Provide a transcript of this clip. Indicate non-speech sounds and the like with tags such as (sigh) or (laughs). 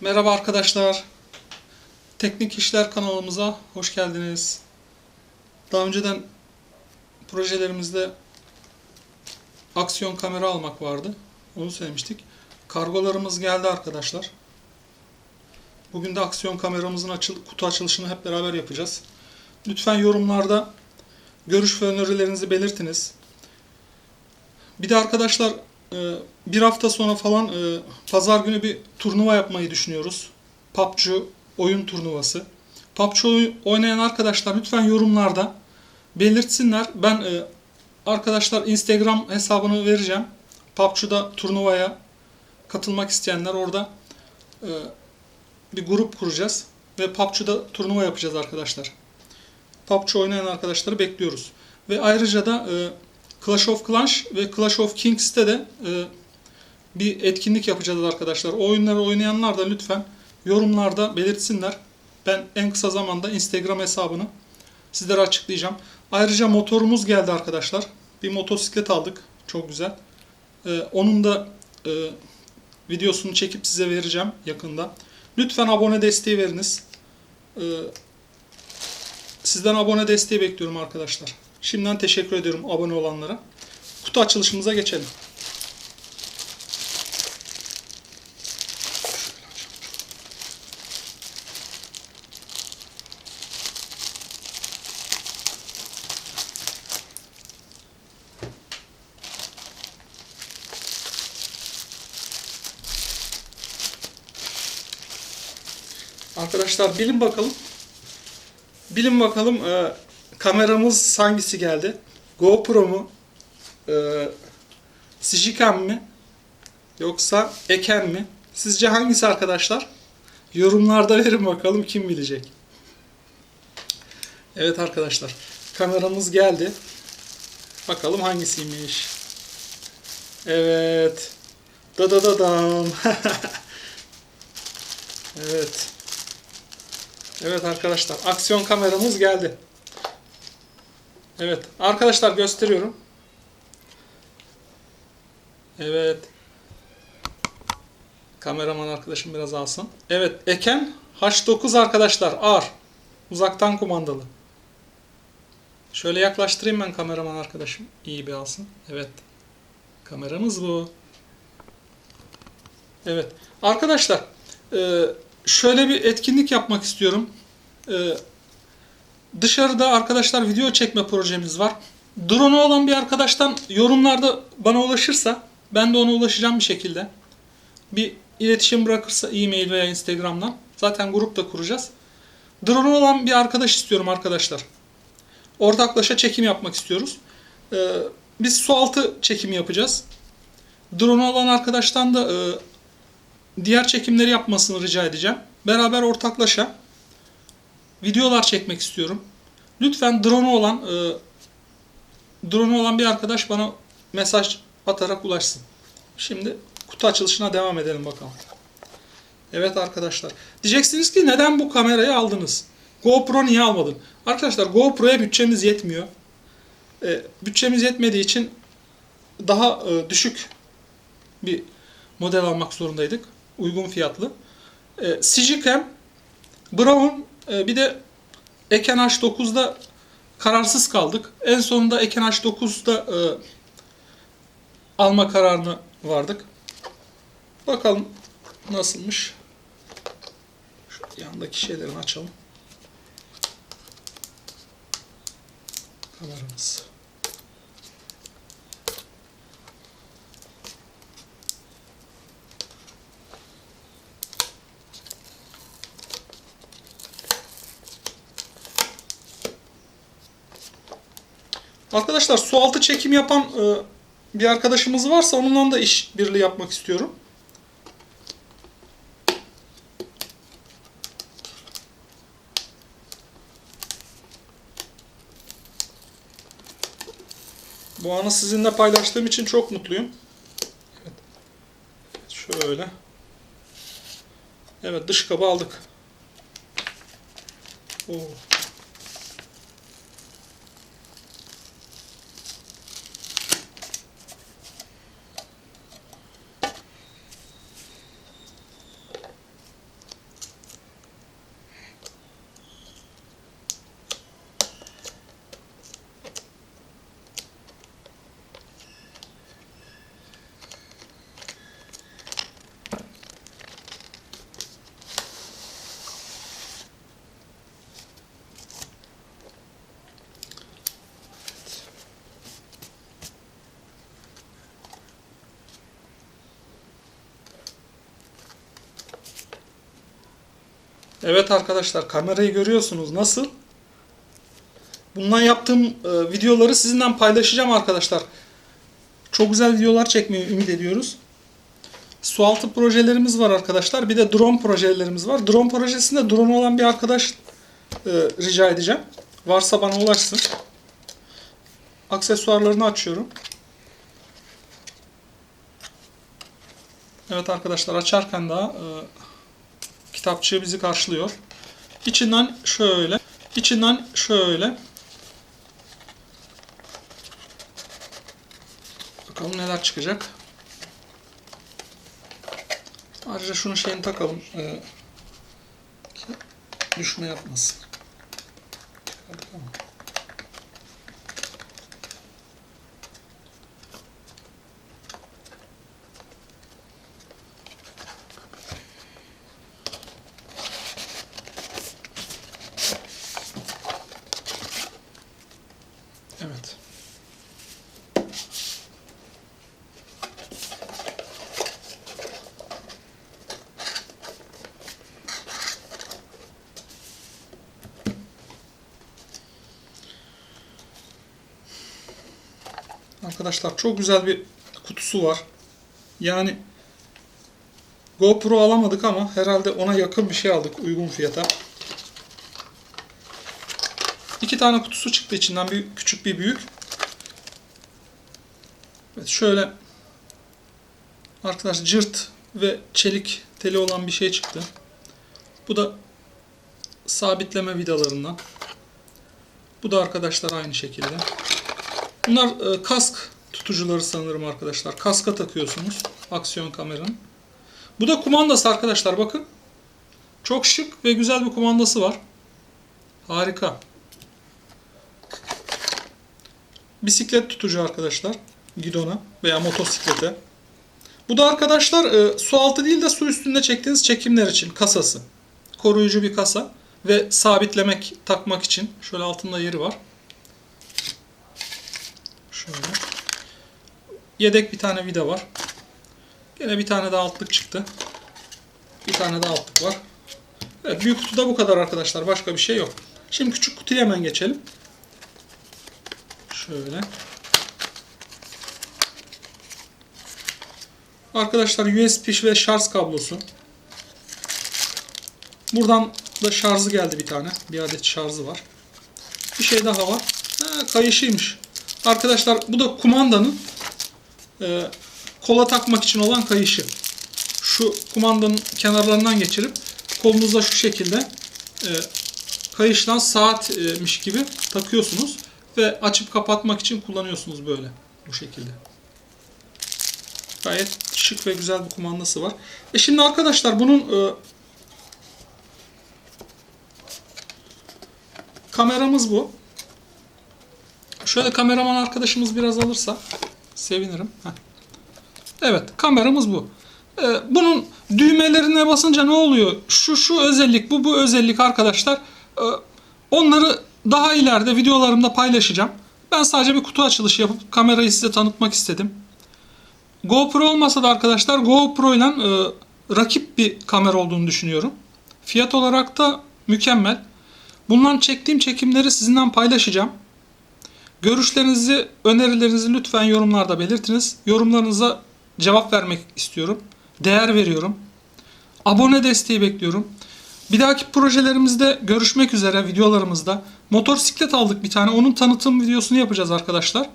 Merhaba arkadaşlar. Teknik İşler kanalımıza hoş geldiniz. Daha önceden projelerimizde aksiyon kamera almak vardı. Onu söylemiştik. Kargolarımız geldi arkadaşlar. Bugün de aksiyon kameramızın açıl kutu açılışını hep beraber yapacağız. Lütfen yorumlarda görüş ve önerilerinizi belirtiniz. Bir de arkadaşlar bir hafta sonra falan e, pazar günü bir turnuva yapmayı düşünüyoruz. PUBG oyun turnuvası. PUBG oy- oynayan arkadaşlar lütfen yorumlarda belirtsinler. Ben e, arkadaşlar Instagram hesabını vereceğim. PUBG'da turnuvaya katılmak isteyenler orada e, bir grup kuracağız ve PUBG'da turnuva yapacağız arkadaşlar. PUBG oynayan arkadaşları bekliyoruz. Ve ayrıca da Clash of Clans ve Clash of Kings'te de e, bir etkinlik yapacağız arkadaşlar. O oyunları oynayanlar da lütfen yorumlarda belirtsinler. Ben en kısa zamanda Instagram hesabını sizlere açıklayacağım. Ayrıca motorumuz geldi arkadaşlar. Bir motosiklet aldık. Çok güzel. E, onun da e, videosunu çekip size vereceğim yakında. Lütfen abone desteği veriniz. E, Sizden abone desteği bekliyorum arkadaşlar. Şimdiden teşekkür ediyorum abone olanlara. Kutu açılışımıza geçelim. Arkadaşlar bilin bakalım. Bilin bakalım e, kameramız hangisi geldi? GoPro mu? E, Digicam mi? Yoksa Eken mi? Sizce hangisi arkadaşlar? Yorumlarda verin bakalım kim bilecek. Evet arkadaşlar. Kameramız geldi. Bakalım hangisiymiş. Evet. Da da da dam. (laughs) evet. Evet arkadaşlar aksiyon kameramız geldi. Evet arkadaşlar gösteriyorum. Evet. Kameraman arkadaşım biraz alsın. Evet Eken H9 arkadaşlar R. Uzaktan kumandalı. Şöyle yaklaştırayım ben kameraman arkadaşım. İyi bir alsın. Evet. Kameramız bu. Evet. Arkadaşlar e, şöyle bir etkinlik yapmak istiyorum. Dışarıda arkadaşlar video çekme projemiz var. Drone'u olan bir arkadaştan yorumlarda bana ulaşırsa ben de ona ulaşacağım bir şekilde. Bir iletişim bırakırsa e-mail veya Instagram'dan. Zaten grup da kuracağız. Drone'u olan bir arkadaş istiyorum arkadaşlar. Ortaklaşa çekim yapmak istiyoruz. Ee, biz su altı çekimi yapacağız. Drone'u olan arkadaştan da e, diğer çekimleri yapmasını rica edeceğim. Beraber ortaklaşa videolar çekmek istiyorum. Lütfen drone olan e, drone olan bir arkadaş bana mesaj atarak ulaşsın. Şimdi kutu açılışına devam edelim bakalım. Evet arkadaşlar. Diyeceksiniz ki neden bu kamerayı aldınız? GoPro niye almadın? Arkadaşlar GoPro'ya bütçemiz yetmiyor. E, bütçemiz yetmediği için daha e, düşük bir model almak zorundaydık. Uygun fiyatlı. E, Sigicam, Brown bir de Eken H9'da kararsız kaldık. En sonunda Eken H9'da e, alma kararına vardık. Bakalım nasılmış. Şu yandaki şeylerini açalım. Kameramız. Arkadaşlar su altı çekim yapan e, bir arkadaşımız varsa onunla da iş birliği yapmak istiyorum. Bu anı sizinle paylaştığım için çok mutluyum. Evet. Şöyle. Evet dış kabı aldık. Oo. Evet arkadaşlar kamerayı görüyorsunuz. Nasıl? Bundan yaptığım e, videoları sizinle paylaşacağım arkadaşlar. Çok güzel videolar çekmeyi ümit ediyoruz. Sualtı projelerimiz var arkadaşlar. Bir de drone projelerimiz var. Drone projesinde drone olan bir arkadaş e, rica edeceğim. Varsa bana ulaşsın. Aksesuarlarını açıyorum. Evet arkadaşlar açarken daha e, kitapçığı bizi karşılıyor. İçinden şöyle, içinden şöyle. Bakalım neler çıkacak. Ayrıca şunu şeyini takalım. e, ki düşme yapmasın. Tamam. Evet. Arkadaşlar çok güzel bir kutusu var. Yani GoPro alamadık ama herhalde ona yakın bir şey aldık uygun fiyata. İki tane kutusu çıktı içinden bir küçük bir büyük. Evet şöyle arkadaş cırt ve çelik teli olan bir şey çıktı. Bu da sabitleme vidalarından. Bu da arkadaşlar aynı şekilde. Bunlar e, kask tutucuları sanırım arkadaşlar. Kaska takıyorsunuz aksiyon kameranın. Bu da kumandası arkadaşlar bakın. Çok şık ve güzel bir kumandası var. Harika. Bisiklet tutucu arkadaşlar. Gidona veya motosiklete. Bu da arkadaşlar e, su altı değil de su üstünde çektiğiniz çekimler için kasası. Koruyucu bir kasa ve sabitlemek, takmak için. Şöyle altında yeri var. Şöyle. Yedek bir tane vida var. Yine bir tane daha altlık çıktı. Bir tane daha altlık var. Evet büyük kutuda bu kadar arkadaşlar. Başka bir şey yok. Şimdi küçük kutuya hemen geçelim. Şöyle. Arkadaşlar USB ve şarj kablosu. Buradan da şarjı geldi bir tane. Bir adet şarjı var. Bir şey daha var. Ha, kayışıymış. Arkadaşlar bu da kumandanın e, kola takmak için olan kayışı. Şu kumandanın kenarlarından geçirip kolunuza şu şekilde e, kayıştan saatmiş gibi takıyorsunuz ve açıp kapatmak için kullanıyorsunuz böyle bu şekilde. Gayet şık ve güzel bir kumandası var. E şimdi arkadaşlar bunun e, kameramız bu. Şöyle kameraman arkadaşımız biraz alırsa sevinirim. Heh. Evet kameramız bu. Ee, bunun düğmelerine basınca ne oluyor? Şu şu özellik bu bu özellik arkadaşlar. Ee, onları daha ileride videolarımda paylaşacağım. Ben sadece bir kutu açılışı yapıp kamerayı size tanıtmak istedim. GoPro olmasa da arkadaşlar GoPro ile e, rakip bir kamera olduğunu düşünüyorum. Fiyat olarak da mükemmel. Bundan çektiğim çekimleri sizinle paylaşacağım. Görüşlerinizi, önerilerinizi lütfen yorumlarda belirtiniz. Yorumlarınıza cevap vermek istiyorum. Değer veriyorum. Abone desteği bekliyorum. Bir dahaki projelerimizde görüşmek üzere videolarımızda. Motosiklet aldık bir tane. Onun tanıtım videosunu yapacağız arkadaşlar.